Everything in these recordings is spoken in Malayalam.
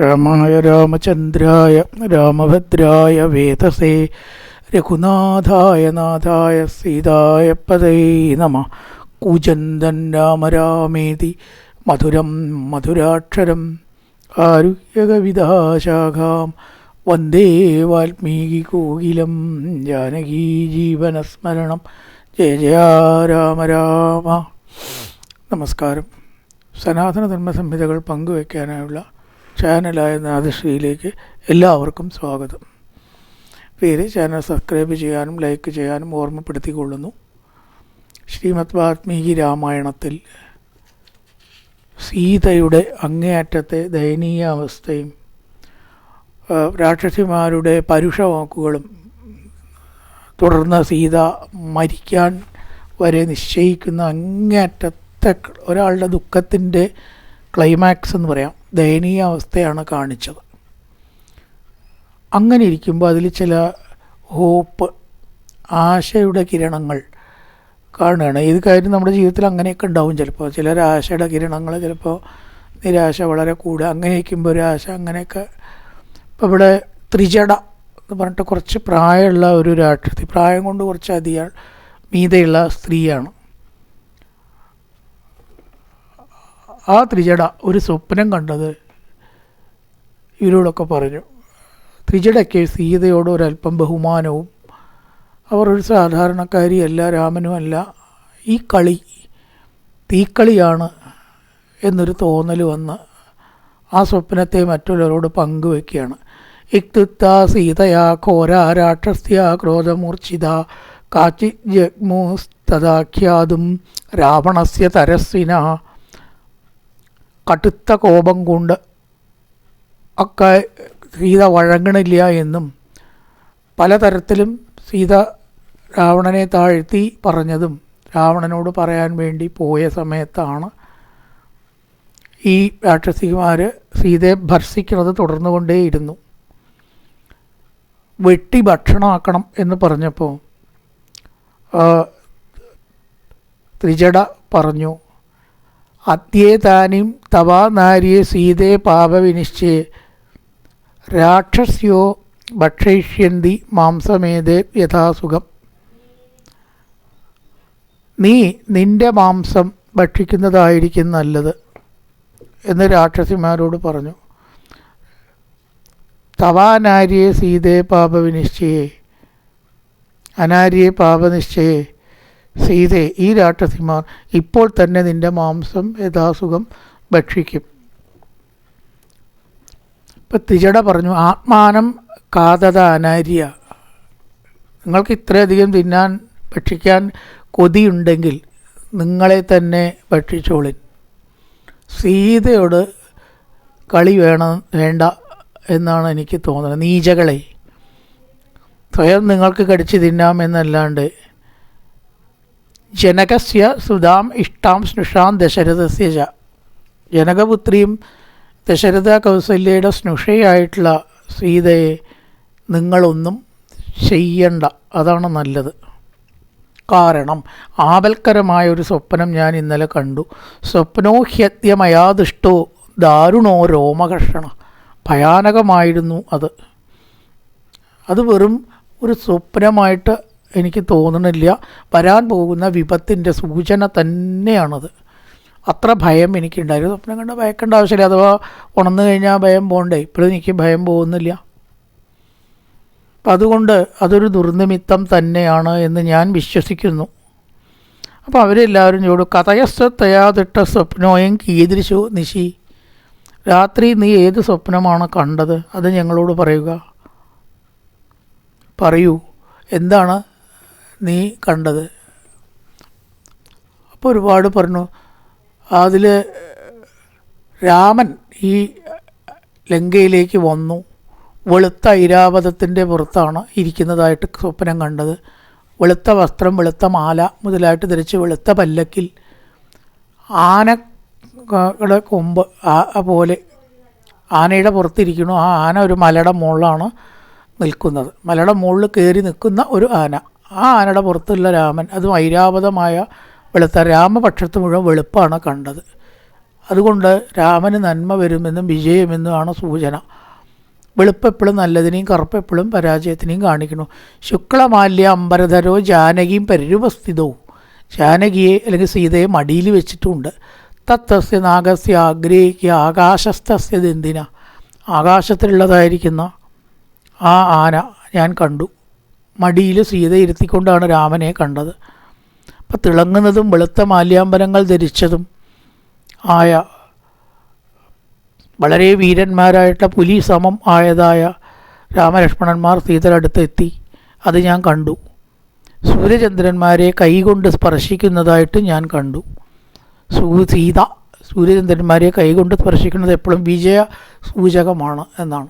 രാമായ രാമചന്ദ്രായ രാമഭദ്രായ വേദസേ രഘുനാഥായ നാഥായ സീതായ പദേ നമ. കൂജന്തൻ രാമരാമേതി മധുരം മധുരാക്ഷരം ആരുഹ്യകവിതാശാഖാം വന്ദേ വാൽമീകി കോകിലം ജാനകീ ജീവനസ്മരണം ജയ ജയ രാമ രാമ. നമസ്കാരം. സനാതന ധർമ്മ സംഹിതകൾ പങ്കുവയ്ക്കാനായുള്ള ചാനലായ നാദശ്രീയിലേക്ക് എല്ലാവർക്കും സ്വാഗതം. പേര് ചാനൽ സബ്സ്ക്രൈബ് ചെയ്യാനും ലൈക്ക് ചെയ്യാനും ഓർമ്മപ്പെടുത്തിക്കൊള്ളുന്നു. ശ്രീമദ് വാത്മീകി രാമായണത്തിൽ സീതയുടെ അങ്ങേയറ്റത്തെ ദയനീയ അവസ്ഥയും രാക്ഷസിമാരുടെ രാക്ഷസിമാരുടെ പരുഷവാക്കുകളും തുടർന്ന് സീത മരിക്കാൻ വരെ നിശ്ചയിക്കുന്ന അങ്ങേയറ്റത്തെ ഒരാളുടെ ദുഃഖത്തിന്റെ ക്ലൈമാക്സ് എന്ന് പറയാം. ദയനീയ അവസ്ഥയാണ് കാണിച്ചത്. അങ്ങനെ ഇരിക്കുമ്പോൾ അതിൽ ചില ഹോപ്പ് ആശയുടെ കിരണങ്ങൾ കാണുകയാണ്. ഏത് കാര്യം നമ്മുടെ ജീവിതത്തിൽ അങ്ങനെയൊക്കെ ഉണ്ടാവും ചിലപ്പോൾ ചിലർ ആശയുടെ കിരണങ്ങൾ ചിലപ്പോൾ നിരാശ വളരെ കൂടുക. അങ്ങനെ ഇരിക്കുമ്പോൾ ഒരു ആശ അങ്ങനെയൊക്കെ. ഇപ്പോൾ ഇവിടെ ത്രിജട എന്ന് പറഞ്ഞിട്ട് കുറച്ച് പ്രായമുള്ള ഒരു രാക്ഷസി പ്രായം കൊണ്ട് കുറച്ച് അധികം മീതയുള്ള സ്ത്രീയാണ്. ആ ത്രിജട ഒരു സ്വപ്നം കണ്ടത് ഇവരോടൊക്കെ പറഞ്ഞു. ത്രിജടയ്ക്ക് സീതയോട് ഒരല്പം ബഹുമാനവും അവർ ഒരു സാധാരണക്കാരിയല്ല രാമനും അല്ല ഈ കളി തീക്കളിയാണ് എന്നൊരു തോന്നൽ വന്ന് ആ സ്വപ്നത്തെ മറ്റുള്ളവരോട് പങ്കുവെക്കുകയാണ്. ഇക്തുത്ത സീതയാ ഘോര രാക്ഷസ്യ ക്രോധമൂർച്ഛിത കാച്ചി ജഗ്മുസ്തദാഖ്യാതും രാവണസ്യ തരസ്വിന കടുത്ത കോപം കൊണ്ട് ഒക്കെ സീത വഴങ്ങണില്ല എന്നും പലതരത്തിലും സീത രാവണനെ താഴ്ത്തി പറഞ്ഞതും രാവണനോട് പറയാൻ വേണ്ടി പോയ സമയത്താണ് ഈ രാക്ഷസിമാർ സീതയെ ഭർഷിക്കുന്നത് തുടർന്നുകൊണ്ടേയിരുന്നു. വെട്ടി ഭക്ഷണമാക്കണം എന്ന് പറഞ്ഞപ്പോൾ ത്രിജട പറഞ്ഞു അദ്യേതാനും തവാ നാരിയെ സീതേ പാപവിനിശ്ചേ. രാക്ഷസ്യോ ഭക്ഷയിഷ്യന്തി മാംസമേതേ യഥാസുഖം. നീ നിന്റെ മാംസം ഭക്ഷിക്കുന്നതായിരിക്കും നല്ലത് എന്ന് രാക്ഷസിമാരോട് പറഞ്ഞു. തവാനാരിയെ സീതേ പാപവിനിശ്ചയെ അനാരിയെ പാപനിശ്ചയെ സീതയെ ഈ രാക്ഷസിമാർ ഇപ്പോൾ തന്നെ നിന്റെ മാംസം യഥാസുഖം ഭക്ഷിക്കും. ഇപ്പം തിജട പറഞ്ഞു ആത്മാനം കാതത അനാര്യ നിങ്ങൾക്ക് ഇത്രയധികം തിന്നാൻ ഭക്ഷിക്കാൻ കൊതിയുണ്ടെങ്കിൽ നിങ്ങളെ തന്നെ ഭക്ഷിച്ചോളിൻ. സീതയോട് കളി വേണം വേണ്ട എന്നാണ് എനിക്ക് തോന്നുന്നത്. നീചകളെ സ്വയം നിങ്ങൾക്ക് കടിച്ച് തിന്നാമെന്നല്ലാണ്ട് ജനകസ്യ സുധാം ഇഷ്ടാം സ്നുഷാം ദശരഥസ്യ ച. ജനകപുത്രിയും ദശരഥ കൗസല്യയുടെ സ്നുഷയായിട്ടുള്ള സീതയെ നിങ്ങളൊന്നും ചെയ്യണ്ട. അതാണ് നല്ലത്. കാരണം ആപൽക്കരമായ ഒരു സ്വപ്നം ഞാൻ ഇന്നലെ കണ്ടു. സ്വപ്നോ ഹ്യത്യമയാ ദുഷ്ടോ ദാരുണോ രോമകർഷണ. ഭയാനകമായിരുന്നു അത്. അത് വെറും ഒരു സ്വപ്നമായിട്ട് എനിക്ക് തോന്നണില്ല. വരാൻ പോകുന്ന വിപത്തിന്റെ സൂചന തന്നെയാണത്. അത്ര ഭയം എനിക്കുണ്ടായിരുന്നു. സ്വപ്നം കണ്ട ഭയക്കേണ്ട ആവശ്യമില്ല. അഥവാ ഉണർന്നു കഴിഞ്ഞാൽ ഭയം പോകണ്ടേ ഇപ്പോഴും എനിക്ക് ഭയം പോകുന്നില്ല. അപ്പം അതുകൊണ്ട് അതൊരു ദുർനിമിത്തം തന്നെയാണ് എന്ന് ഞാൻ വിശ്വസിക്കുന്നു. അപ്പോൾ അവരെല്ലാവരും ചോദിച്ചു കഥയസ്വത്തയാതിട്ട സ്വപ്നോയം കീദൃശു നിശി. രാത്രി നീ ഏത് സ്വപ്നമാണ് കണ്ടത്? അത് ഞങ്ങളോട് പറയുക. പറയൂ. എന്താണ് നീ കണ്ടത്. അപ്പോൾ ഒരുപാട് പറഞ്ഞു അതിൽ രാമൻ ഈ ലങ്കയിലേക്ക് വന്നു. വെളുത്ത ഐരാവതത്തിന്റെ പുറത്താണ് ഇരിക്കുന്നതായിട്ട് സ്വപ്നം കണ്ടത്. വെളുത്ത വസ്ത്രം വെളുത്ത മാല മുതലായിട്ട് ധരിച്ച് വെളുത്ത പല്ലക്കിൽ ആനയുടെ കൊമ്പ് ആ പോലെ ആനയുടെ പുറത്തിരിക്കുന്നു. ആ ആന ഒരു മലയുടെ മുകളിലാണ് നിൽക്കുന്നത്. മലയുടെ മുകളിൽ കയറി നിൽക്കുന്ന ഒരു ആന. ആ ആനയുടെ പുറത്തുള്ള രാമൻ അതും ഐരാവതമായ വെളുത്ത രാമപക്ഷത്ത് മുഴുവൻ വെളുപ്പാണ് കണ്ടത്. അതുകൊണ്ട് രാമന് നന്മ വരുമെന്നും വിജയമെന്നുമാണ് സൂചന. വെളുപ്പെപ്പോഴും നല്ലതിനെയും കറുപ്പെപ്പോഴും പരാജയത്തിനെയും കാണിക്കുന്നു. ശുക്ലമാല്യ അമ്പരധരോ ജാനകിയും പരിരൂപസ്ഥിതവും. ജാനകിയെ അല്ലെങ്കിൽ സീതയെ മടിയിൽ വെച്ചിട്ടുമുണ്ട് തത്തസ്യ നാഗസ്യ ആഗ്രഹിക്കുക ആകാശസ്ഥസ്യ ദന്തിന ആകാശത്തിലുള്ളതായിരിക്കുന്ന ആ ആന ഞാൻ കണ്ടു. മടിയിൽ സീത ഇരുത്തിക്കൊണ്ടാണ് രാമനെ കണ്ടത്. അപ്പം തിളങ്ങുന്നതും വെളുത്ത മാല്യാമ്പലങ്ങൾ ധരിച്ചതും ആയ വളരെ വീരന്മാരായിട്ട് പുലി സമം ആയതായ രാമലക്ഷ്മണന്മാർ സീതയുടെ അടുത്തെത്തി അത് ഞാൻ കണ്ടു. സൂര്യചന്ദ്രന്മാരെ കൈകൊണ്ട് സ്പർശിക്കുന്നതായിട്ട് ഞാൻ കണ്ടു. സൂ സീത സൂര്യചന്ദ്രന്മാരെ കൈകൊണ്ട് സ്പർശിക്കുന്നത് എപ്പോഴും വിജയ സൂചകമാണ് എന്നാണ്.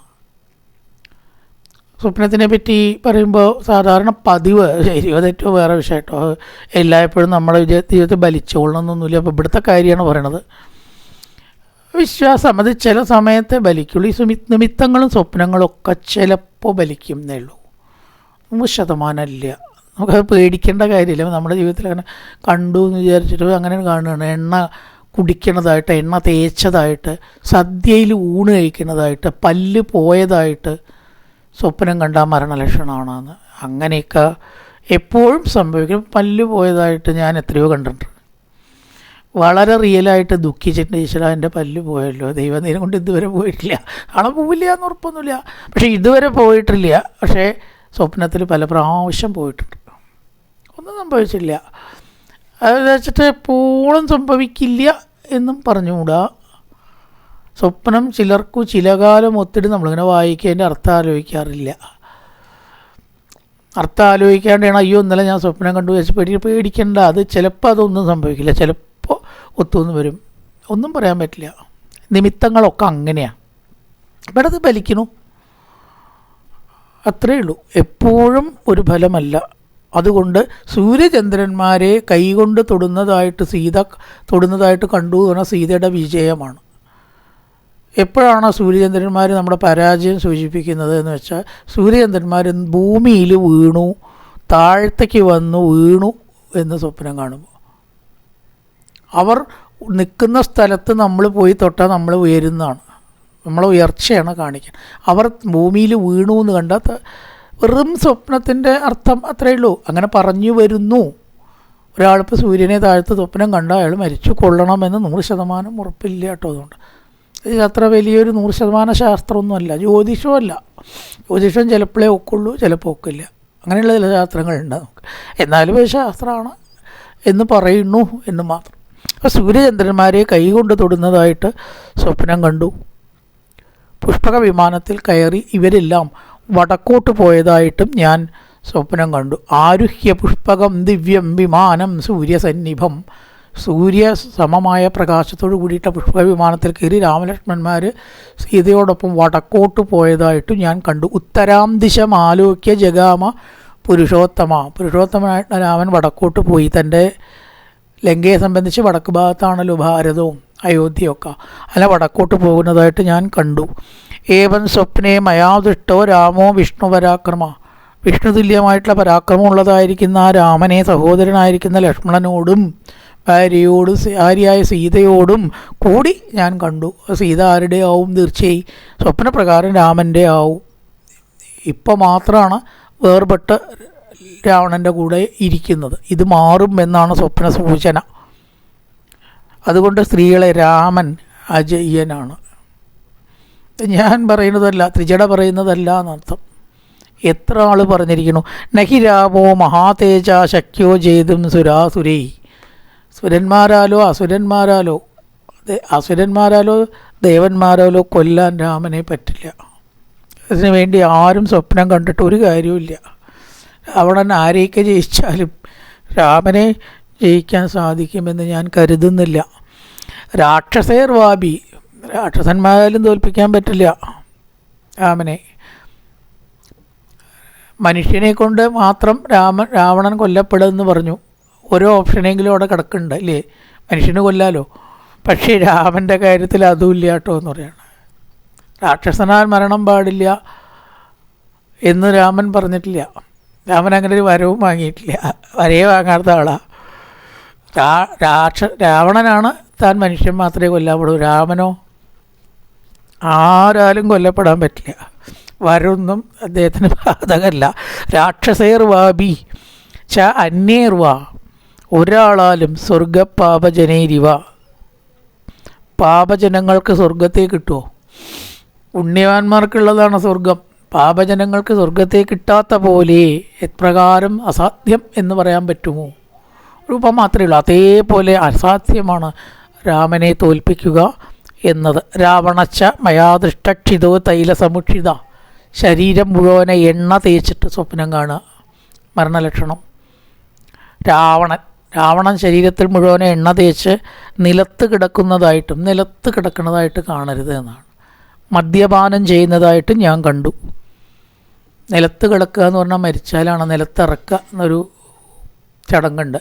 സ്വപ്നത്തിനെ പറ്റി പറയുമ്പോൾ സാധാരണ പതിവ്. ശരി അതേറ്റവും വേറെ വിഷയം കേട്ടോ എല്ലായ്പ്പോഴും നമ്മളെ ജീവിതത്തിൽ ബലിച്ചുകൊള്ളണമെന്നൊന്നുമില്ല അപ്പോൾ ഇവിടുത്തെ കാര്യമാണ് പറയണത്. വിശ്വാസം. അത് ചില സമയത്തെ ബലിക്കുള്ളൂ. ഈ സുമി നിമിത്തങ്ങളും സ്വപ്നങ്ങളും ഒക്കെ ചിലപ്പോൾ ബലിക്കും എന്നേ ഉള്ളൂ. നൂറ് ശതമാനമില്ല നമുക്കത് പേടിക്കേണ്ട കാര്യമില്ല. നമ്മുടെ ജീവിതത്തിൽ അങ്ങനെ കണ്ടു എന്ന് വിചാരിച്ചിട്ട് അങ്ങനെ കാണുകയാണ്. എണ്ണ കുടിക്കണതായിട്ട് എണ്ണ തേച്ചതായിട്ട് സദ്യയിൽ ഊണ് കഴിക്കുന്നതായിട്ട് പല്ല് പോയതായിട്ട് സ്വപ്നം കണ്ട മരണലക്ഷണമാണെന്ന്. അങ്ങനെയൊക്കെ എപ്പോഴും സംഭവിക്കും. പല്ല് പോയതായിട്ട് ഞാൻ എത്രയോ കണ്ടിട്ടുണ്ട്. വളരെ റിയലായിട്ട് ദുഃഖിച്ചിട്ടുണ്ട് ഈശ്വര എന്റെ പല്ല് പോയല്ലോ. ദൈവനേരം കൊണ്ട് ഇതുവരെ പോയിട്ടില്ല. ആളെ പോവില്ല എന്ന് ഉറപ്പൊന്നുമില്ല. പക്ഷേ ഇതുവരെ പോയിട്ടില്ല. പക്ഷേ സ്വപ്നത്തിൽ പല പ്രാവശ്യം പോയിട്ടുണ്ട്. ഒന്നും സംഭവിച്ചില്ല. അത് വെച്ചിട്ട് എപ്പോഴും സംഭവിക്കില്ല എന്നും പറഞ്ഞുകൂടാ. സ്വപ്നം ചിലർക്കു ചില കാലം ഒത്തിരി നമ്മളിങ്ങനെ വായിക്കേണ്ട അർത്ഥം ആലോചിക്കാറില്ല. അർത്ഥം ആലോചിക്കാണ്ടാണ് അയ്യോ ഇന്നലെ ഞാൻ സ്വപ്നം കണ്ടു വെച്ച് പേടി പേടിക്കേണ്ട. അത് ചിലപ്പോൾ അതൊന്നും സംഭവിക്കില്ല. ചിലപ്പോൾ ഒത്തുനിന്ന് വരും. ഒന്നും പറയാൻ പറ്റില്ല. നിമിത്തങ്ങളൊക്കെ അങ്ങനെയാണ് ഇവിടെ അത് ഫലിക്കണു അത്രയേ ഉള്ളൂ. എപ്പോഴും ഒരു ഫലമല്ല. അതുകൊണ്ട് സൂര്യചന്ദ്രന്മാരെ കൈകൊണ്ട് തൊടുന്നതായിട്ട് സീത തൊടുന്നതായിട്ട് കണ്ടു എന്ന് പറഞ്ഞാൽ സീതയുടെ വിജയമാണ്. എപ്പോഴാണ് സൂര്യചന്ദ്രന്മാർ നമ്മുടെ പരാജയം സൂചിപ്പിക്കുന്നത് എന്ന് വെച്ചാൽ സൂര്യചന്ദ്രന്മാർ ഭൂമിയിൽ വീണു താഴത്തേക്ക് വന്നു വീണു എന്ന് സ്വപ്നം കാണുമ്പോൾ. അവർ നിൽക്കുന്ന സ്ഥലത്ത് നമ്മൾ പോയി തൊട്ടാൽ നമ്മൾ ഉയരുന്നതാണ്. നമ്മളെ ഉയർച്ചയാണ് കാണിക്കുന്നത് അവർ ഭൂമിയിൽ വീണു എന്ന് കണ്ടാൽ വെറും സ്വപ്നത്തിന്റെ അർത്ഥം അത്രയേ ഉള്ളൂ. അങ്ങനെ പറഞ്ഞു വരുന്നു. ഒരാളിപ്പോൾ സൂര്യനെ താഴ്ത്ത് സ്വപ്നം കണ്ടാൽ അയാൾ മരിച്ചു കൊള്ളണമെന്ന് നൂറ് ശതമാനം ഉറപ്പില്ല കേട്ടോ അതുകൊണ്ട്. ഇത് അത്ര വലിയൊരു നൂറ് ശതമാനം ശാസ്ത്രമൊന്നുമല്ല ജ്യോതിഷമല്ല. ജ്യോതിഷം ചിലപ്പോഴേ ഒക്കുള്ളൂ ചിലപ്പോൾ ഒക്കില്ല. അങ്ങനെയുള്ള ചില ശാസ്ത്രങ്ങളുണ്ട് നമുക്ക്. എന്നാലും ഒരു ശാസ്ത്രമാണ് എന്ന് പറയുന്നു എന്ന് മാത്രം. അപ്പോൾ സൂര്യചന്ദ്രന്മാരെ കൈകൊണ്ട് തൊടുന്നതായിട്ട് സ്വപ്നം കണ്ടു. പുഷ്പക വിമാനത്തിൽ കയറി ഇവരെല്ലാം വടക്കോട്ട് പോയതായിട്ടും ഞാൻ സ്വപ്നം കണ്ടു. ആരുഹ്യ പുഷ്പകം ദിവ്യം വിമാനം സൂര്യസന്നിഭം സൂര്യ സമമായ പ്രകാശത്തോട് കൂടിയിട്ട പുഷ്പവിമാനത്തിൽ കയറി രാമലക്ഷ്മണന്മാർ സീതയോടൊപ്പം വടക്കോട്ട് പോയതായിട്ടും ഞാൻ കണ്ടു. ഉത്തരാം ദിശ ആലോക്യ ജഗാമ പുരുഷോത്തമ. പുരുഷോത്തമനായിട്ട് രാമൻ വടക്കോട്ട് പോയി. തന്റെ ലങ്കയെ സംബന്ധിച്ച് വടക്ക് ഭാഗത്താണല്ലോ ഭാരതവും അയോധ്യയൊക്കെ. അല്ല വടക്കോട്ട് പോകുന്നതായിട്ട് ഞാൻ കണ്ടു. ഏവൻ സ്വപ്നെ മയാദൃഷ്ടോ രാമോ വിഷ്ണു പരാക്രമ. വിഷ്ണു തുല്യമായിട്ടുള്ള പരാക്രമമുള്ളതായിരിക്കുന്ന ആ രാമനെ സഹോദരനായിരിക്കുന്ന ലക്ഷ്മണനോടും ഭാര്യയോടും ഭാര്യയായ സീതയോടും കൂടി ഞാൻ കണ്ടു. സീത ആരുടെ ആവും തീർച്ചയായും? സ്വപ്നപ്രകാരം രാമന്റെ ആവും. ഇപ്പം മാത്രമാണ് വേർപെട്ട് രാവണന്റെ കൂടെ ഇരിക്കുന്നത്. ഇത് മാറും എന്നാണ് സ്വപ്ന സൂചന അതുകൊണ്ട് സ്ത്രീകളെ രാമൻ അജയ്യനാണ് ഞാൻ പറയുന്നതല്ല ത്രിജട പറയുന്നതല്ല എന്നർത്ഥം. എത്ര ആൾ പറഞ്ഞിരിക്കുന്നു? നഹി രാമോ മഹാതേജ ശക്യോ ജേതും സുരാസുരൈ. സുരന്മാരാലോ അസുരന്മാരാലോ. അസുരന്മാരാലോ ദേവന്മാരാലോ കൊല്ലാൻ രാമനെ പറ്റില്ല. അതിനു വേണ്ടി ആരും സ്വപ്നം കണ്ടിട്ട് ഒരു കാര്യവുമില്ല. രാവണൻ ആരെയൊക്കെ ജയിച്ചാലും രാമനെ ജയിക്കാൻ സാധിക്കുമെന്ന് ഞാൻ കരുതുന്നില്ല. രാക്ഷസേർ വാബി രാക്ഷസന്മാരാലും തോൽപ്പിക്കാൻ പറ്റില്ല രാമനെ. മനുഷ്യനെ കൊണ്ട് മാത്രം രാമ രാവണൻ കൊല്ലപ്പെടുമെന്ന് പറഞ്ഞു. ഓരോ ഓപ്ഷനെങ്കിലും അവിടെ കിടക്കുന്നുണ്ട് അല്ലേ? മനുഷ്യന് കൊല്ലാലോ? പക്ഷേ രാമന്റെ കാര്യത്തിൽ അതുമില്ല കേട്ടോ എന്ന് പറയാണ്. രാക്ഷസനാൽ മരണം പാടില്ല എന്ന് രാമൻ പറഞ്ഞിട്ടില്ല. രാമൻ അങ്ങനെ ഒരു വരവും വാങ്ങിയിട്ടില്ല. വരയെ വാങ്ങാത്ത ആളാണ് രാക്ഷ രാവണനാണ് താൻ മനുഷ്യൻ മാത്രമേ കൊല്ലപ്പെടൂ രാമനോ? ആരാലും കൊല്ലപ്പെടാൻ പറ്റില്ല. വരൊന്നും അദ്ദേഹത്തിന് ബാധകമല്ല. രാക്ഷസേർ വാബി ച അന്യേർ വാ ഒരാളാലും സ്വർഗപാപജനേരിവ പാപജനങ്ങൾക്ക് സ്വർഗത്തെ കിട്ടുമോ പുണ്യവാന്മാർക്കുള്ളതാണ് സ്വർഗം പാപജനങ്ങൾക്ക് സ്വർഗത്തെ കിട്ടാത്ത പോലെ എപ്രകാരം അസാധ്യം എന്ന് പറയാൻ പറ്റുമോ? ഉപ മാത്രമേ ഉള്ളൂ. അതേപോലെ അസാധ്യമാണ് രാമനെ തോൽപ്പിക്കുക എന്നത്. രാവണച്ച മയാദൃഷ്ടക്ഷിതോ തൈലസമുക്ഷിത. ശരീരം മുഴുവനെ എണ്ണ തേച്ചിട്ട് സ്വപ്നം കാണുക. മരണലക്ഷണം. രാവണൻ രാവണൻ ശരീരത്തിൽ മുഴുവനെ എണ്ണ തേച്ച് നിലത്ത് കിടക്കുന്നതായിട്ടും നിലത്ത് കിടക്കുന്നതായിട്ട് കാണരുത് എന്നാണ്. മദ്യപാനം ചെയ്യുന്നതായിട്ട് ഞാൻ കണ്ടു. നിലത്ത് കിടക്കുക എന്ന് പറഞ്ഞാൽ മരിച്ചാലാണ് നിലത്തിറക്കുക എന്നൊരു ചടങ്ങുണ്ട്.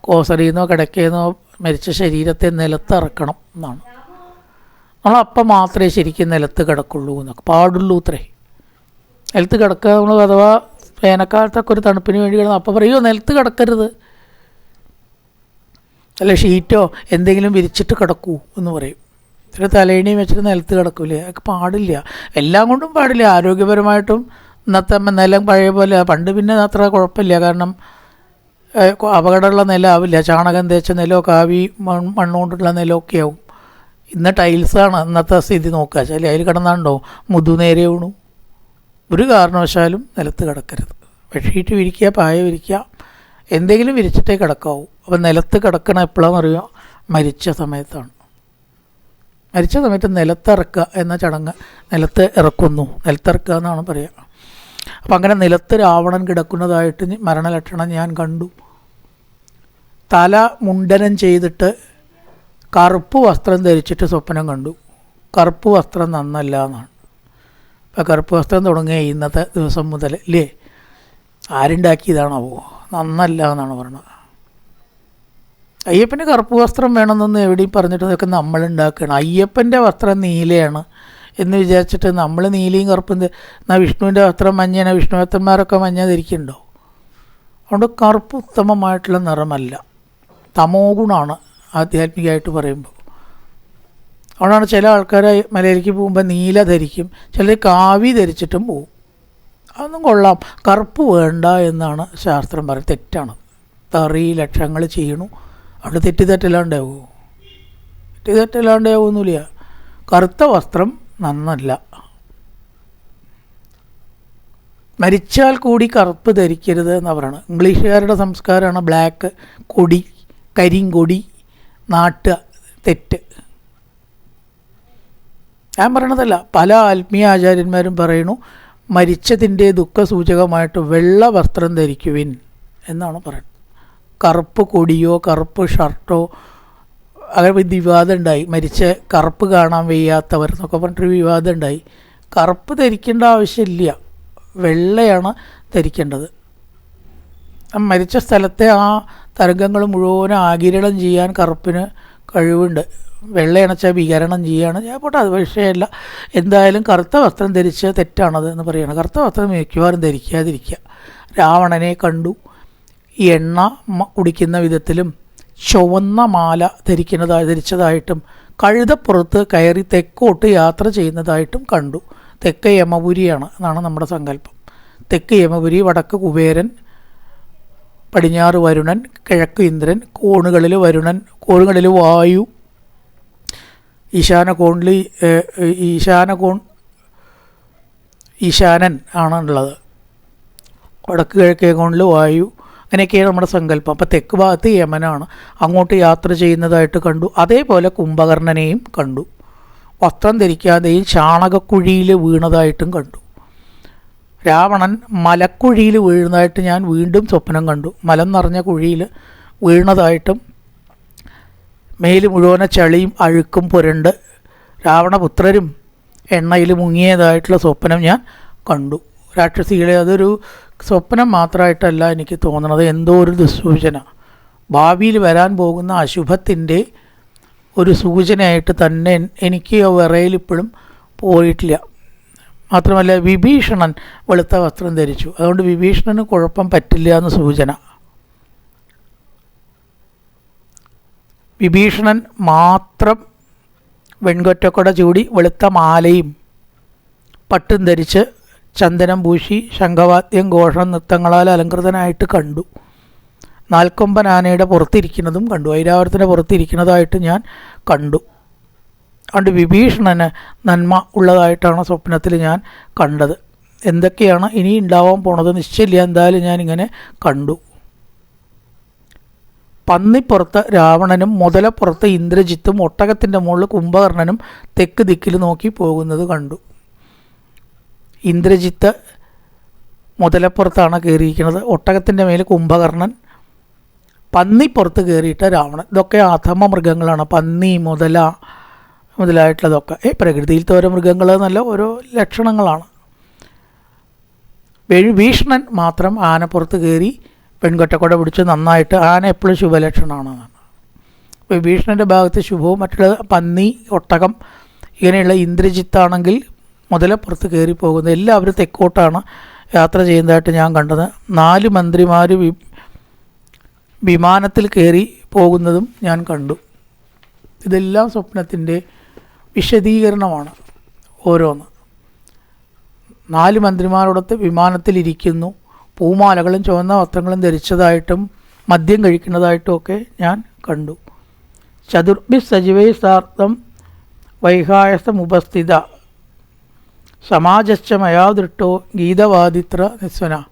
കോസറിയെന്നോ കിടക്കയെന്നോ മരിച്ച ശരീരത്തെ നിലത്തിറക്കണം എന്നാണ്. നമ്മളപ്പം മാത്രമേ ശരിക്കും നിലത്ത് കിടക്കുള്ളൂ എന്നൊക്കെ പാടുള്ളൂ അത്രേ. നിലത്ത് കിടക്കുക നമ്മൾ അഥവാ വേനൽക്കാലത്തൊക്കെ ഒരു തണുപ്പിന് വേണ്ടി കിടന്നു അപ്പം പറയുമോ നിലത്ത് കിടക്കരുത്. അല്ല ഷീറ്റോ എന്തെങ്കിലും വിരിച്ചിട്ട് കിടക്കൂ എന്ന് പറയും. ചില തലേണിയും വെച്ചിട്ട് നിലത്ത് കിടക്കൂലേ? അതൊക്കെ പാടില്ല. എല്ലാം കൊണ്ടും പാടില്ല. ആരോഗ്യപരമായിട്ടും ഇന്നത്തെ നിലം പഴയ പോലെ. പണ്ട് പിന്നെ അത്ര കുഴപ്പമില്ല. കാരണം അപകടമുള്ള നില ആവില്ല ചാണകം തേച്ച നിലോ കാവി മണ്ണുകൊണ്ടുള്ള നിലമൊക്കെ ആവും. ഇന്ന് ടൈൽസാണ് ഇന്നത്തെ സ്ഥിതി നോക്കുക. വെച്ചാൽ അതിൽ കിടന്നാണ്ടോ? മുതു നേരെ വീണു. ഒരു കാരണവശാലും നിലത്ത് കിടക്കരുത്. ബെഡ്ഷീറ്റ് വിരിക്കുക പായ വിരിക്കുക. എന്തെങ്കിലും വിരിച്ചിട്ടേ കിടക്കാവൂ. അപ്പം നിലത്ത് കിടക്കണ എപ്പോഴാന്ന് അറിയുക മരിച്ച സമയത്താണ്. മരിച്ച സമയത്ത് നിലത്തിറക്കുക എന്ന ചടങ്ങ് നിലത്ത് ഇറക്കുന്നു. നിലത്തിറക്കുക എന്നാണ് പറയുക അപ്പം അങ്ങനെ നിലത്ത് രാവണൻ കിടക്കുന്നതായിട്ട് മരണലക്ഷണം ഞാൻ കണ്ടു. തല മുണ്ടനം ചെയ്തിട്ട് കറുപ്പ് വസ്ത്രം ധരിച്ചിട്ട് സ്വപ്നം കണ്ടു. കറുപ്പ് വസ്ത്രം നന്നല്ല എന്നാണ്. ഇപ്പം കറുപ്പ് വസ്ത്രം തുടങ്ങിയ ഇന്നത്തെ ദിവസം മുതൽ ഇല്ലേ ആരുണ്ടാക്കിയതാണാവോ? നന്നല്ല എന്നാണ് പറയുന്നത് അയ്യപ്പന് കറുപ്പ് വസ്ത്രം വേണമെന്നൊന്ന് എവിടെയും പറഞ്ഞിട്ട് ഇതൊക്കെ നമ്മൾ ഉണ്ടാക്കുകയാണ് അയ്യപ്പന്റെ വസ്ത്രം നീലയാണ് എന്ന് വിചാരിച്ചിട്ട് നമ്മൾ നീലയും കറുപ്പും എന്നാൽ വിഷ്ണുവിന്റെ വസ്ത്രം മഞ്ഞയാണ് വിഷ്ണു വസ്ത്രന്മാരൊക്കെ മഞ്ഞ ധരിക്കുന്നുണ്ടോ അതുകൊണ്ട് കറുപ്പ് ഉത്തമമായിട്ടുള്ള നിറമല്ല. തമോ ഗുണമാണ് ആധ്യാത്മികമായിട്ട് പറയുമ്പോൾ. അതുകൊണ്ടാണ് ചില ആൾക്കാർ മലയിലേക്ക് പോകുമ്പോൾ നീല ധരിക്കും ചിലർ കാവി ധരിച്ചിട്ടും പോകും. അതൊന്നും കൊള്ളാം. കറുപ്പ് വേണ്ട എന്നാണ് ശാസ്ത്രം പറയുന്നത്. തെറ്റാണ്. തറി ലക്ഷങ്ങൾ ചെയ്യണു. അവിടെ തെറ്റിതെറ്റല്ലാണ്ടാവുമോ തെറ്റിതെറ്റല്ലാണ്ടാവുന്നില്ല കറുത്ത വസ്ത്രം നന്നല്ല. മരിച്ചാൽ കൂടി കറുപ്പ് ധരിക്കരുത് എന്ന് പറയുന്നത് ഇംഗ്ലീഷുകാരുടെ സംസ്കാരമാണ് ബ്ലാക്ക് കൊടി കരിങ്കൊടി നാട്ട് തെറ്റ്. ഞാൻ പറയണതല്ല. പല ആത്മീയ ആചാര്യന്മാരും പറയണു മരിച്ചതിന്റെ ദുഃഖസൂചകമായിട്ട് വെള്ള വസ്ത്രം ധരിക്കുവിൻ എന്നാണ് പറയുന്നത്. കറുപ്പ് കൊടിയോ കറുപ്പ് ഷർട്ടോ അങ്ങനെ വിവാദം ഉണ്ടായി. മരിച്ച കറുപ്പ് കാണാൻ വയ്യാത്തവർ എന്നൊക്കെ പറഞ്ഞിട്ടൊരു വിവാദം ഉണ്ടായി. കറുപ്പ് ധരിക്കേണ്ട ആവശ്യമില്ല. വെള്ളയാണ് ധരിക്കേണ്ടത്. മരിച്ച സ്ഥലത്തെ ആ തരംഗങ്ങൾ മുഴുവൻ ആകിരണം ചെയ്യാൻ കറുപ്പിന് കഴിവുണ്ട്. വെള്ളയണച്ച വികരണം ചെയ്യാണ്. ഞാൻ പോട്ടെ അത് വിഷയമല്ല. എന്തായാലും കറുത്ത വസ്ത്രം ധരിച്ച് തെറ്റാണത് എന്ന് പറയുകയാണ് കറുത്ത വസ്ത്രം മിക്കവാറും ധരിക്കാതിരിക്കുക. രാവണനെ കണ്ടു. എണ്ണ കുടിക്കുന്ന വിധത്തിലും ചുവന്ന മാല ധരിക്കുന്നതായി ധരിച്ചതായിട്ടും കഴുതപ്പുറത്ത് കയറി തെക്കോട്ട് യാത്ര ചെയ്യുന്നതായിട്ടും കണ്ടു. തെക്ക് യമപുരിയാണ് എന്നാണ് നമ്മുടെ സങ്കല്പം. തെക്ക് യമപുരി വടക്ക് കുബേരൻ പടിഞ്ഞാറ് വരുണൻ കിഴക്ക് ഇന്ദ്രൻ കോണുകളിൽ വരുണൻ കോണുകളിൽ വായു. ഈശാന കോണിൽ ഈശാന കോൺ ഈശാനൻ ആണുള്ളത്. വടക്ക് കിഴക്കേ കോണിൽ വായു. അങ്ങനെയൊക്കെയാണ് നമ്മുടെ സങ്കല്പം. അപ്പോൾ തെക്ക് ഭാഗത്ത് യമനാണ്. അങ്ങോട്ട് യാത്ര ചെയ്യുന്നതായിട്ട് കണ്ടു. അതേപോലെ കുംഭകർണനെയും കണ്ടു. വസ്ത്രം ധരിക്കാതെയും ചാണകക്കുഴിയിൽ വീണതായിട്ടും കണ്ടു. രാവണൻ മലക്കുഴിയിൽ വീഴുന്നതായിട്ട് ഞാൻ വീണ്ടും സ്വപ്നം കണ്ടു. മലം നിറഞ്ഞ കുഴിയിൽ വീണതായിട്ടും മേൽ മുഴുവനെ ചളിയും അഴുക്കും പുരണ്ട് രാവണപുത്രരും എണ്ണയിൽ മുങ്ങിയതായിട്ടുള്ള സ്വപ്നം ഞാൻ കണ്ടു. രാക്ഷസികളെ അതൊരു സ്വപ്നം മാത്രമായിട്ടല്ല എനിക്ക് തോന്നുന്നത് എന്തോ ഒരു ദുസ്സൂചന. ഭാവിയിൽ വരാൻ പോകുന്ന അശുഭത്തിന്റെ ഒരു സൂചനയായിട്ട് തന്നെ എനിക്ക് വിറയിലിപ്പോഴും പോയിട്ടില്ല. മാത്രമല്ല വിഭീഷണൻ വെളുത്ത വസ്ത്രം ധരിച്ചു. അതുകൊണ്ട് വിഭീഷണന് കുഴപ്പം പറ്റില്ല എന്ന് സൂചന. വിഭീഷണൻ മാത്രം വെൺകൊറ്റക്കൊട ചൂടി വെളുത്ത മാലയും പട്ടും ധരിച്ച് ചന്ദനം പൂശി ശംഖവാദ്യം ഘോഷം നൃത്തങ്ങളാൽ അലങ്കൃതനായിട്ട് കണ്ടു. നാൽക്കൊമ്പൻ ആനയുടെ പുറത്തിരിക്കുന്നതും കണ്ടു. ഐരാവരത്തിന്റെ പുറത്തിരിക്കുന്നതായിട്ട് ഞാൻ കണ്ടു. അതുകൊണ്ട് വിഭീഷണന് നന്മ ഉള്ളതായിട്ടാണ് സ്വപ്നത്തിൽ ഞാൻ കണ്ടത്. എന്തൊക്കെയാണ് ഇനി ഉണ്ടാവാൻ പോണത്? നിശ്ചയില്ല. എന്തായാലും ഞാനിങ്ങനെ കണ്ടു. പന്നിപ്പുറത്ത് രാവണനും മുതലപ്പുറത്ത് ഇന്ദ്രജിത്തും ഒട്ടകത്തിന്റെ മുകളിൽ കുംഭകർണനും തെക്ക് ദിക്കിൽ നോക്കി പോകുന്നത് കണ്ടു. ഇന്ദ്രജിത്ത് മുതലപ്പുറത്താണ് കയറിയിരിക്കുന്നത്. ഒട്ടകത്തിന്റെ മേൽ കുംഭകർണൻ പന്നിപ്പുറത്ത് കയറിയിട്ട് രാവണൻ. ഇതൊക്കെ അധമ മൃഗങ്ങളാണ്. പന്നി മുതല മുതലായിട്ടുള്ളതൊക്കെ. ഈ പ്രകൃതിയിലത്തെ ഓരോ മൃഗങ്ങൾ നല്ല ഓരോ ലക്ഷണങ്ങളാണ്. ഭീഷണൻ മാത്രം ആനപ്പുറത്ത് കയറി പെൺകൊറ്റക്കൊട പിടിച്ച് നന്നായിട്ട് ആന എപ്പോഴും ശുഭലക്ഷണമാണ്. വിഭീഷണന്റെ ഭാഗത്ത് ശുഭവും മറ്റുള്ള പന്നി ഒട്ടകം ഇങ്ങനെയുള്ള ഇന്ദ്രജിത്താണെങ്കിൽ മുതലപ്പുറത്ത് കയറി പോകുന്നത് എല്ലാവരും തെക്കോട്ടാണ് യാത്ര ചെയ്യുന്നതായിട്ട് ഞാൻ കണ്ടത്. നാല് മന്ത്രിമാർ വി വിമാനത്തിൽ കയറി പോകുന്നതും ഞാൻ കണ്ടു. ഇതെല്ലാം സ്വപ്നത്തിന്റെ വിശദീകരണമാണ് ഓരോന്ന്. നാല് മന്ത്രിമാരോടൊത്ത് വിമാനത്തിലിരിക്കുന്നു. പൂമാലകളും ചുവന്ന വസ്ത്രങ്ങളും ധരിച്ചതായിട്ടും മദ്യം കഴിക്കുന്നതായിട്ടും ഒക്കെ ഞാൻ കണ്ടു. ചതുർഭി സജീവൈ സാർത്ഥം വൈഹായസമുപസ്ഥിത സമാജശ്ച മയാ ഗീതവാദിത്ര നിസ്വന.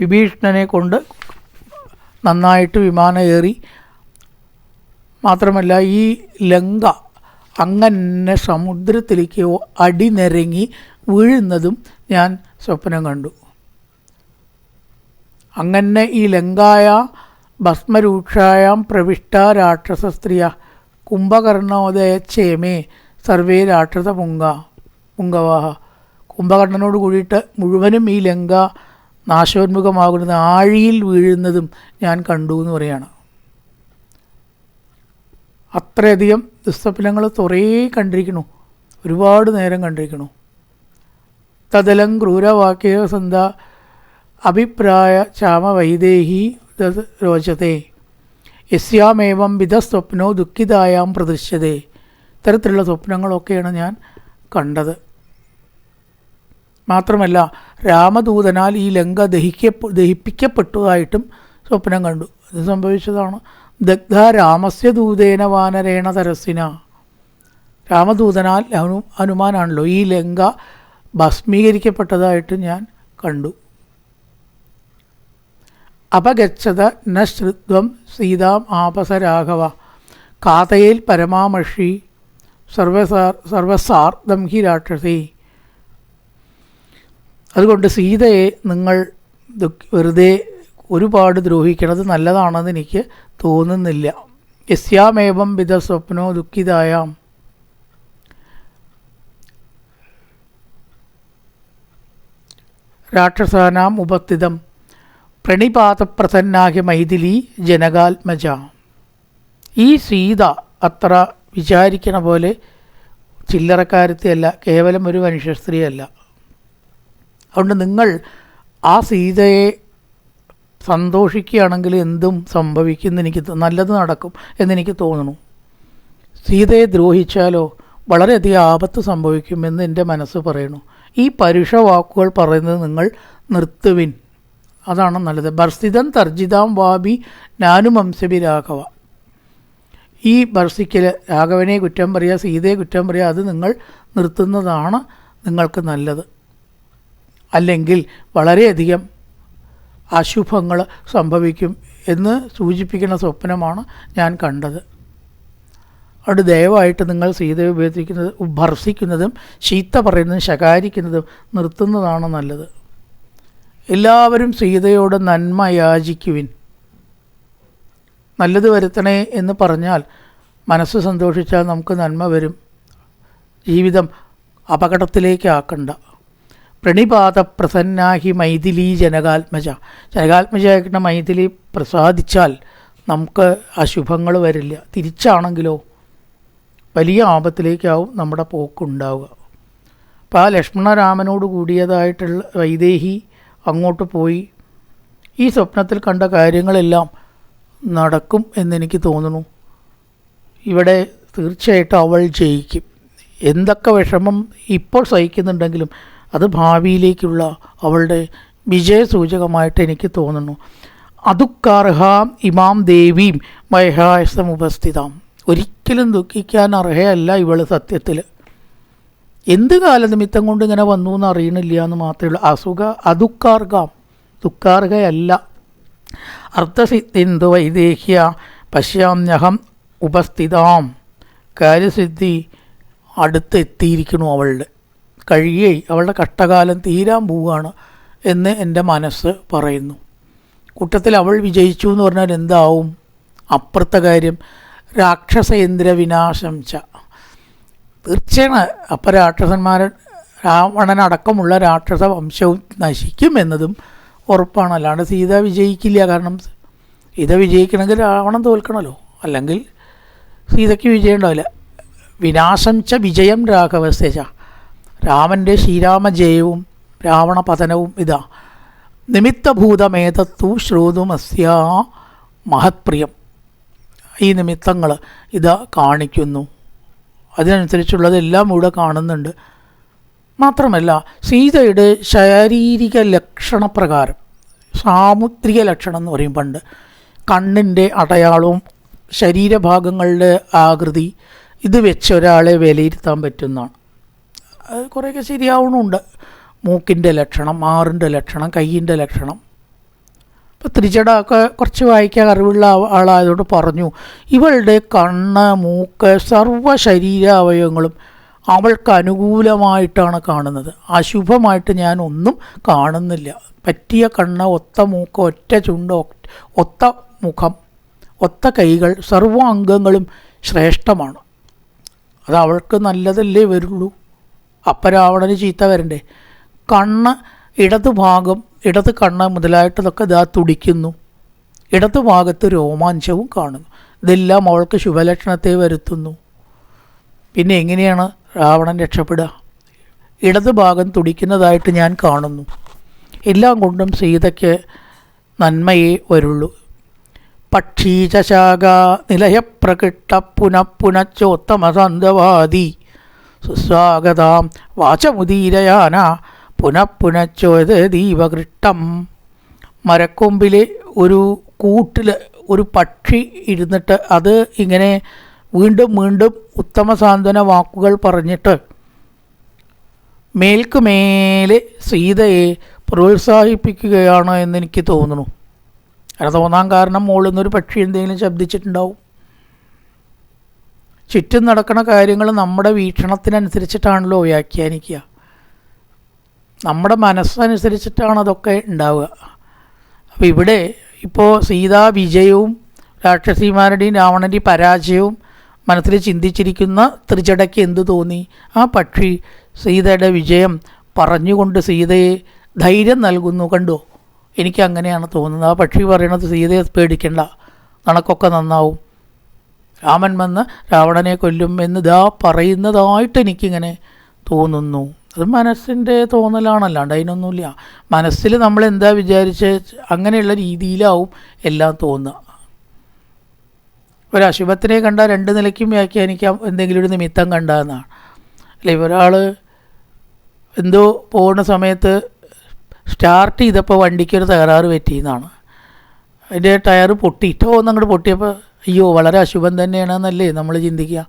വിഭീഷണനെ കൊണ്ട് നന്നായിട്ട് വിമാനം ഏറി മാത്രമല്ല ഈ ലങ്ക അങ്ങനെ സമുദ്രത്തിലേക്ക് അടിനിരങ്ങി വീഴുന്നതും ഞാൻ സ്വപ്നം കണ്ടു. അങ്ങനെ ഈ ലങ്കായ ഭസ്മരൂക്ഷായാം പ്രവിഷ്ട രാക്ഷസ സ്ത്രീയ കുംഭകർണോദയ ചേമേ സർവേ രാക്ഷസ പുങ്ക പുങ്കവാഹ. കുംഭകർണനോട് കൂടിയിട്ട് മുഴുവനും ഈ ലങ്ക നാശോന്മുഖമാകുന്നത് ആഴിയിൽ വീഴുന്നതും ഞാൻ കണ്ടു എന്ന് പറയാണ്. അത്രയധികം ദുസ്വപ്നങ്ങൾ കുറേ കണ്ടിരിക്കണു. ഒരുപാട് നേരം കണ്ടിരിക്കണു. തദലം ക്രൂരവാക്യ അഭിപ്രായ ചാമ വൈദേഹി തത് രോചത്തെ. യസ്യാമേവം വിധ സ്വപ്നോ ദുഃഖിതായാം പ്രദൃശ്യതേ ഇത്തരത്തിലുള്ള സ്വപ്നങ്ങളൊക്കെയാണ് ഞാൻ കണ്ടത്. മാത്രമല്ല രാമദൂതനാൽ ഈ ലങ്ക ദഹിക്ക ദഹിപ്പിക്കപ്പെട്ടതായിട്ടും സ്വപ്നം കണ്ടു. അത് സംഭവിച്ചതാണ് ദഗ്ധ രാമസ്യ ദൂതേന വാനരേണ തരസിന രാമദൂതനാൽ അനു അനുമാനാണല്ലോ ഈ ലങ്ക ഭസ്മീകരിക്കപ്പെട്ടതായിട്ട് ഞാൻ കണ്ടു. അപഗച്ഛത നശ്രുത്വം ശ്രുത്വം സീതാം ആപസ രാഘവ കാതയിൽ പരമാമഷി സർവസാർ സർവസാർദ്ധം ഹി രാക്ഷസി. അതുകൊണ്ട് സീതയെ നിങ്ങൾ വെറുതെ ഒരുപാട് ദ്രോഹിക്കണത് നല്ലതാണെന്ന് എനിക്ക് തോന്നുന്നില്ല. യസ്യാമേവം വിധ സ്വപ്നോ ദുഃഖിതായാം. രാക്ഷസാനാം ഉപസ്ഥിതം. പ്രണിപാതപ്രസന്നാഹ്യ മൈഥിലി ജനകാത്മജ. ഈ സീത അത്ര വിചാരിക്കണ പോലെ ചില്ലറക്കാരത്തിയല്ല കേവലം ഒരു മനുഷ്യ സ്ത്രീയല്ല അതുകൊണ്ട് നിങ്ങൾ ആ സീതയെ സന്തോഷിക്കുകയാണെങ്കിൽ എന്തും സംഭവിക്കുമെന്ന് എനിക്ക് നല്ലത് നടക്കും എന്നെനിക്ക് തോന്നുന്നു. സീതയെ ദ്രോഹിച്ചാലോ വളരെയധികം ആപത്ത് സംഭവിക്കുമെന്ന് എന്റെ മനസ്സ് പറയുന്നു. ഈ പരുഷ വാക്കുകൾ പറയുന്നത് നിങ്ങൾ നിർത്തുവിൻ. അതാണ് നല്ലത്. ബർസിതം തർജിതാം വാബി നാനും രാഘവ. ഈ ഭർസിക്കൽ രാഘവനെ കുറ്റം പറയുക സീതയെ കുറ്റം പറയുക അത് നിങ്ങൾ നിർത്തുന്നതാണ് നിങ്ങൾക്ക് നല്ലത്. അല്ലെങ്കിൽ വളരെയധികം അശുഭങ്ങൾ സംഭവിക്കും എന്ന് സൂചിപ്പിക്കുന്ന സ്വപ്നമാണ് ഞാൻ കണ്ടത്. അവിടെ ദയവായിട്ട് നിങ്ങൾ സീതയെ ഉപയോഗിക്കുന്നത് ഭർസിക്കുന്നതും ചീത്ത പറയുന്നതും ശകാരിക്കുന്നതും നിർത്തുന്നതാണ് നല്ലത്. എല്ലാവരും സീതയോട് നന്മ യാചിക്കുവിൻ. നല്ലത് വരുത്തണേ എന്ന് പറഞ്ഞാൽ മനസ്സ് സന്തോഷിച്ചാൽ നമുക്ക് നന്മ വരും. ജീവിതം അപകടത്തിലേക്ക് ആക്കണ്ട. പ്രണിപാത പ്രസന്നാഹി മൈഥിലി ജനകാത്മജ. ജനകാത്മജയായിട്ട് മൈഥിലി പ്രസാദിച്ചാൽ നമുക്ക് അശുഭങ്ങൾ വരില്ല. തിരിച്ചാണെങ്കിലോ വലിയ ആപത്തിലേക്കാവും നമ്മുടെ പോക്കുണ്ടാവുക. അപ്പോൾ ആ ലക്ഷ്മണരാമനോട് കൂടിയതായിട്ടുള്ള വൈദേഹി അങ്ങോട്ട് പോയി ഈ സ്വപ്നത്തിൽ കണ്ട കാര്യങ്ങളെല്ലാം നടക്കും എന്നെനിക്ക് തോന്നുന്നു. ഇവിടെ തീർച്ചയായിട്ടും അവൾ ജയിക്കും. എന്തൊക്കെ വിഷമം ഇപ്പോൾ സഹിക്കുന്നുണ്ടെങ്കിലും അത് ഭാവിയിലേക്കുള്ള അവളുടെ വിജയസൂചകമായിട്ട് എനിക്ക് തോന്നുന്നു. അതുക്കർഹാം ഇമാം ദേവീം മഹായസമുപസ്ഥിതാം ഒരിക്കലും ദുഃഖിക്കാൻ അർഹയല്ല ഇവൾ സത്യത്തിൽ എന്ത് കാലനിമിത്തം കൊണ്ട് ഇങ്ങനെ വന്നു എന്ന് അറിയണില്ല എന്ന് മാത്രമേ ഉള്ളൂ. അസുഖ അതുക്കാർഗാം ദുഃഖാർഹയല്ല. അർത്ഥസിദ്ധിന്തു വൈദേഹ്യ പശ്യാമ്യഹം ഉപസ്ഥിതാം. കാര്യസിദ്ധി അടുത്തെത്തിയിരിക്കണു അവളുടെ. കഴിയേ അവളുടെ കഷ്ടകാലം തീരാൻ പോവുകയാണ് എന്ന് എന്റെ മനസ്സ് പറയുന്നു. കൂട്ടത്തിൽ അവൾ വിജയിച്ചു എന്ന് പറഞ്ഞാൽ എന്താവും? അപ്പുറത്തെ കാര്യം രാക്ഷസേന്ദ്ര വിനാശം ച. തീർച്ചയാണ് അപ്പം രാക്ഷസന്മാരൻ രാവണനടക്കമുള്ള രാക്ഷസ വംശവും നശിക്കും എന്നതും ഉറപ്പാണ്. അല്ലാണ്ട് സീത വിജയിക്കില്ല. കാരണം സീത വിജയിക്കണമെങ്കിൽ രാവണൻ തോൽക്കണമല്ലോ. അല്ലെങ്കിൽ സീതയ്ക്ക് വിജയം ഉണ്ടാവില്ല. വിനാശം ച വിജയം രാഘവസ്യച രാമന്റെ ശ്രീരാമജയവും രാവണ പതനവും ഇതാ. നിമിത്തഭൂതമേതത്തു ശ്രോതുമസ്യ മഹത്പ്രിയം. ഈ നിമിത്തങ്ങൾ ഇത് കാണിക്കുന്നു. അതിനനുസരിച്ചുള്ളതെല്ലാം ഇവിടെ കാണുന്നുണ്ട്. മാത്രമല്ല സീതയുടെ ശാരീരിക ലക്ഷണപ്രകാരം സാമുദ്രിക ലക്ഷണം എന്ന് പറയും പണ്ട് കണ്ണിന്റെ അടയാളവും ശരീരഭാഗങ്ങളുടെ ആകൃതി ഇത് വെച്ച് ഒരാളെ വിലയിരുത്താൻ പറ്റുന്നതാണ്. അത് കുറേയൊക്കെ ശരിയാവണമുണ്ട് മൂക്കിന്റെ ലക്ഷണം ആറിന്റെ ലക്ഷണം കയ്യിന്റെ ലക്ഷണം. ഇപ്പോൾ ത്രിജട ഒക്കെ കുറച്ച് വായിക്കാൻ അറിവുള്ള ആളായതുകൊണ്ട് പറഞ്ഞു ഇവളുടെ കണ്ണ് മൂക്ക് സർവ ശരീരാവയവങ്ങളും അവൾക്ക് അനുകൂലമായിട്ടാണ് കാണുന്നത്. അശുഭമായിട്ട് ഞാൻ ഒന്നും കാണുന്നില്ല. പറ്റിയ കണ്ണ് ഒത്ത മൂക്ക് ഒറ്റ ചുണ്ട് ഒത്ത മുഖം ഒത്ത കൈകൾ സർവ അംഗങ്ങളും ശ്രേഷ്ഠമാണ്. അത് അവൾക്ക് നല്ലതല്ലേ വരുള്ളൂ? അപ്പരാവണന് ചീത്ത വരണ്ടേ? കണ്ണ് ഇടതു ഭാഗം ഇടത് കണ്ണ് മുതലായിട്ടതൊക്കെ ഇതാ തുടിക്കുന്നു. ഇടതു ഭാഗത്ത് രോമാഞ്ചവും കാണുന്നു. ഇതെല്ലാം അവൾക്ക് ശുഭലക്ഷണത്തെ വരുത്തുന്നു. പിന്നെ എങ്ങനെയാണ് രാവണൻ രക്ഷപ്പെടുക? ഇടത് ഭാഗം തുടിക്കുന്നതായിട്ട് ഞാൻ കാണുന്നു. എല്ലാം കൊണ്ടും സീതയ്ക്ക് നന്മയേ വരുള്ളൂ. പക്ഷീചശാഖ നിലയപ്രകിട്ട പുനഃപുനച്ചോത്തമസന്ധവാദി സുസ്വാഗതാം. വാചമുദീരയാന. പുനഃപുനച്ചോത് ദീപകൃഷ്ടം. മരക്കൊമ്പിലെ ഒരു കൂട്ടിൽ ഒരു പക്ഷി ഇരുന്നിട്ട് അത് ഇങ്ങനെ വീണ്ടും വീണ്ടും ഉത്തമ സാന്ത്വന വാക്കുകൾ പറഞ്ഞിട്ട് മേൽക്കുമേലെ സീതയെ പ്രോത്സാഹിപ്പിക്കുകയാണ് എന്നെനിക്ക് തോന്നുന്നു. അത് തോന്നാൻ കാരണം മുകളിൽ നിന്നൊരു പക്ഷി എന്തെങ്കിലും ശബ്ദിച്ചിട്ടുണ്ടാവും. ചുറ്റും നടക്കുന്ന കാര്യങ്ങൾ നമ്മുടെ വീക്ഷണത്തിനനുസരിച്ചിട്ടാണല്ലോ വ്യാഖ്യാനിക്കുക. നമ്മുടെ മനസ്സനുസരിച്ചിട്ടാണ് അതൊക്കെ ഉണ്ടാവുക. അപ്പോൾ ഇവിടെ ഇപ്പോൾ സീതാ വിജയവും രാക്ഷസിമാരുടെയും രാവണന്റെയും പരാജയവും മനസ്സിൽ ചിന്തിച്ചിരിക്കുന്ന ത്രിജടയ്ക്ക് എന്തു തോന്നി? ആ പക്ഷി സീതയുടെ വിജയം പറഞ്ഞുകൊണ്ട് സീതയെ ധൈര്യം നൽകുന്നു. കണ്ടോ? എനിക്ക് അങ്ങനെയാണ് തോന്നുന്നത്. ആ പക്ഷി പറയണത് സീതയെ പേടിക്കണ്ട. കണക്കൊക്കെ നന്നാവും. രാമൻ വന്ന് രാവണനെ കൊല്ലും എന്ന് ഇതാ പറയുന്നതായിട്ട് എനിക്കിങ്ങനെ തോന്നുന്നു. അത് മനസ്സിന്റെ തോന്നലാണല്ലാണ്ട് അതിനൊന്നുമില്ല മനസ്സിൽ നമ്മൾ എന്താ വിചാരിച്ച് അങ്ങനെയുള്ള രീതിയിലാവും എല്ലാം തോന്നുക. ഒരു അശുഭത്തിനെ കണ്ടാൽ രണ്ട് നിലയ്ക്കും വ്യാഖ്യാനിക്കാം. എന്തെങ്കിലും ഒരു നിമിത്തം കണ്ടെന്നാണ് അല്ലെ ഒരാൾ എന്തോ പോകുന്ന സമയത്ത് സ്റ്റാർട്ട് ചെയ്തപ്പോൾ വണ്ടിക്കൊരു തകരാറ് പറ്റിയെന്നാണ്. അതിന്റെ ടയർ പൊട്ടിയിട്ടോ ഒന്നങ്ങോട്ട് പൊട്ടിയപ്പോൾ അയ്യോ വളരെ അശുഭം തന്നെയാണെന്നല്ലേ നമ്മൾ ചിന്തിക്കുക.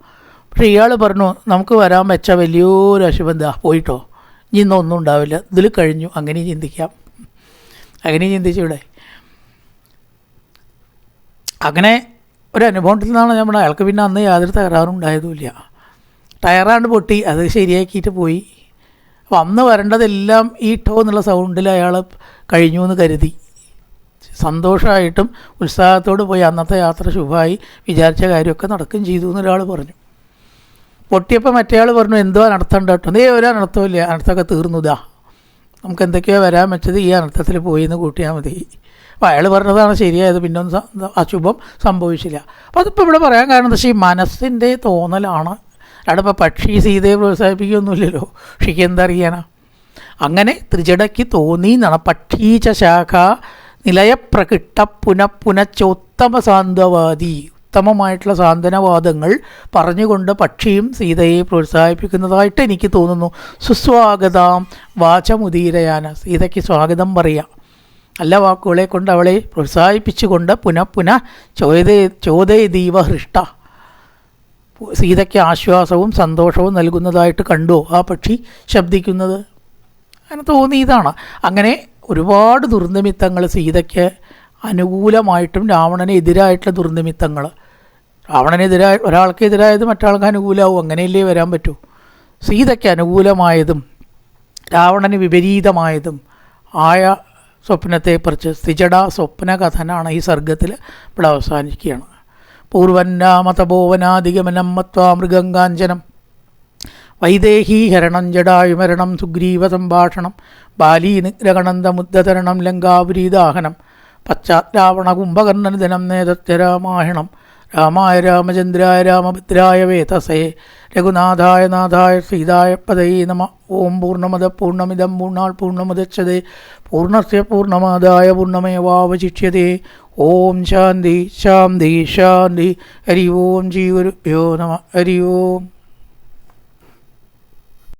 പക്ഷേ ഇയാൾ പറഞ്ഞു നമുക്ക് വരാൻ വെച്ച വലിയൊരു അശുഭം ദാ പോയിട്ടോ. ഇനി ഇന്നൊന്നും ഉണ്ടാവില്ല. ഇതിൽ കഴിഞ്ഞു. അങ്ങനെ ചിന്തിക്കാം. അങ്ങനെ ചിന്തിച്ചൂടെ അങ്ങനെ ഒരു അനുഭവത്തിൽ നിന്നാണ് നമ്മൾ അയാൾക്ക് പിന്നെ അന്ന് യാതൊരു തകരാറും ഉണ്ടായതുമില്ല. ടയറാണ്ട് പൊട്ടി അത് ശരിയാക്കിയിട്ട് പോയി. അപ്പോൾ അന്ന് വരേണ്ടതെല്ലാം ഈ ടോ എന്നുള്ള സൗണ്ടിൽ അയാൾ കഴിഞ്ഞു എന്ന് കരുതി. സന്തോഷമായിട്ടും ഉത്സാഹത്തോട് പോയി അന്നത്തെ യാത്ര ശുഭമായി വിചാരിച്ച കാര്യമൊക്കെ നടക്കുകയും ചെയ്തു എന്നൊരാൾ പറഞ്ഞു. പൊട്ടിയപ്പോൾ മറ്റേയാൾ പറഞ്ഞു എന്തോ അനർത്ഥമുണ്ട് കേട്ടോ. നീ ഒരു അനർത്ഥമില്ല അനർത്ഥമൊക്കെ തീർന്നുതാ നമുക്ക് എന്തൊക്കെയോ വരാൻ വെച്ചത് ഈ അനർത്ഥത്തിൽ പോയി എന്ന് കൂട്ടിയാൽ മതി. അപ്പോൾ അയാൾ പറഞ്ഞതാണ് ശരിയായത്. പിന്നെ ഒന്നും അശുഭം സംഭവിച്ചില്ല. അപ്പോൾ അതിപ്പോൾ ഇവിടെ പറയാൻ കാരണം എന്താ വെച്ചാൽ ഈ മനസ്സിന്റെ തോന്നലാണ്. ഇപ്പോൾ പക്ഷി സീതയെ പ്രോത്സാഹിപ്പിക്കുകയൊന്നുമില്ലല്ലോ പക്ഷിക്ക് എന്താ അറിയാനാ അങ്ങനെ ത്രിജടയ്ക്ക് തോന്നി എന്നാണ് പക്ഷീച്ച ശാഖ നിലയപ്രകിട്ട പുനഃപുനച്ചോത്തമ സാന്ത്വവാദി ഉത്തമമായിട്ടുള്ള സാന്ത്വനവാദങ്ങൾ പറഞ്ഞുകൊണ്ട് പക്ഷിയും സീതയെ പ്രോത്സാഹിപ്പിക്കുന്നതായിട്ട് എനിക്ക് തോന്നുന്നു. സുസ്വാഗതം വാചമുദീരയാന. സീതയ്ക്ക് സ്വാഗതം പറയാം. നല്ല വാക്കുകളെ കൊണ്ട് അവളെ പ്രോത്സാഹിപ്പിച്ചുകൊണ്ട് പുനഃ പുനഃ ചോദേ ചോദയദീവ ഹൃഷ്ട. സീതയ്ക്ക് ആശ്വാസവും സന്തോഷവും നൽകുന്നതായിട്ട് കണ്ടു ആ പക്ഷി ശബ്ദിക്കുന്നത്. അങ്ങനെ തോന്നിയതാണ് അങ്ങനെ ഒരുപാട് ദുർനിമിത്തങ്ങൾ സീതയ്ക്ക് അനുകൂലമായിട്ടും രാവണന് എതിരായിട്ടുള്ള ദുർനിമിത്തങ്ങൾ. രാവണനെതിരായ ഒരാൾക്ക് എതിരായത് മറ്റാൾക്ക് അനുകൂലമാവും അങ്ങനെയല്ലേ വരാൻ പറ്റൂ. സീതയ്ക്ക് അനുകൂലമായതും രാവണന് വിപരീതമായതും ആയ സ്വപ്നത്തെക്കുറിച്ച് സ്ഥിജട സ്വപ്ന കഥനാണ് ഈ സർഗത്തിൽ ഇവിടെ അവസാനിക്കുകയാണ്. പൂർവന്നാമതപോവനാധിഗമനം മത്വാ മൃഗങ്കാഞ്ചനം വൈദേഹീ ഹരണം ജടായുമരണം സുഗ്രീവ സംഭാഷണം ബാലീ നിഗ്രഹണന്തമുദ്ധതരണം ലങ്കാപുരീദാഹനം പശ്ചാത്രാവണ കുംഭകർണനിധനം നേതത്യരാമായണം രാമായ രാമചന്ദ്രായ രാമഭദ്രായ വേതസേ രഘുനാഥായ നാഥായ സീതായ പദയേ നമ ഓം പൂർണമത പൂർണമിതം പൂർണാൾ പൂർണമുദച്ഛതേ പൂർണസ്യ പൂർണമാദായ പൂർണമേവാവശിഷ്യതേ ഓം ശാന്തി ശാന്തി ശാന്തി ഹരി ഓം ജീവരുഭ്യോ നമ ഹരി ഓം